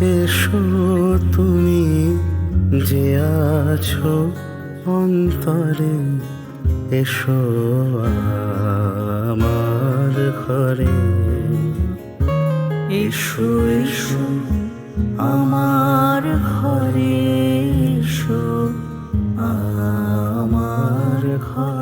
এসো তুমি যে আছো অন্তরে, এসো আমার ঘরে। এসো এসো আমার ঘরে, এসো আমার ঘরে।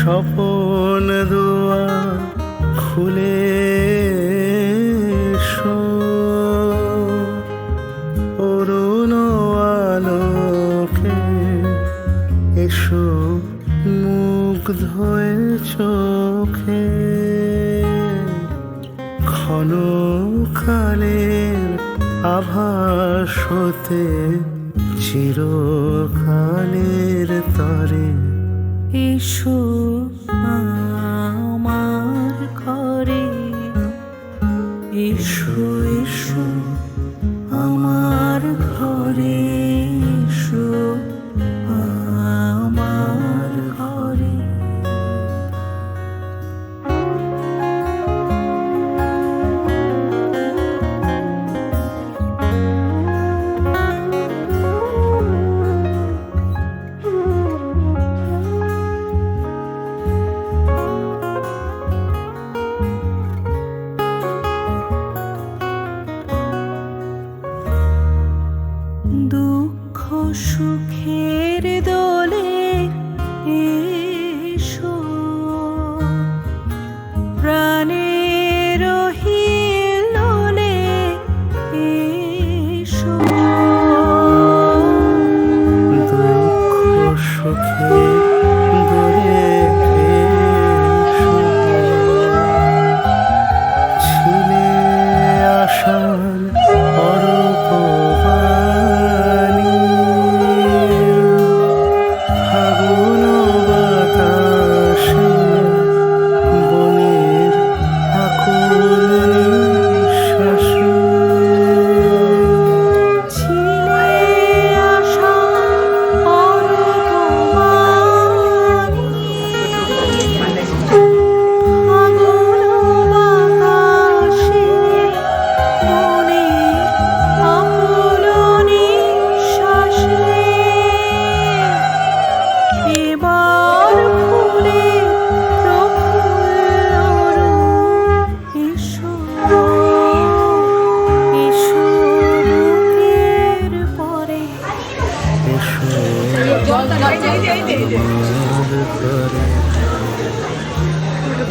স্বপন দোয়া খুলে অরুণ আলোকে এসো মুগ্ধ এ চোখে। আভাস হতে চিরকালের তরে এসো আমার সুখের দোলে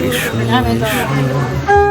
এসো এসো আমার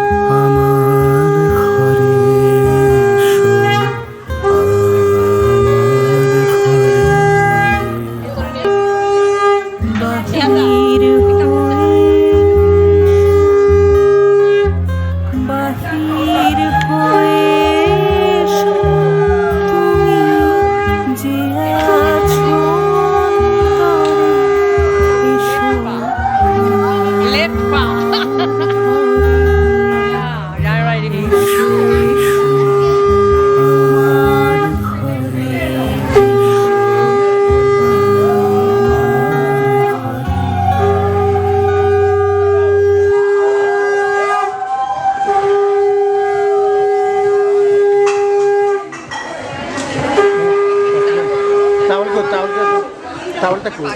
টাওয়ালটা টাওয়ালটা কই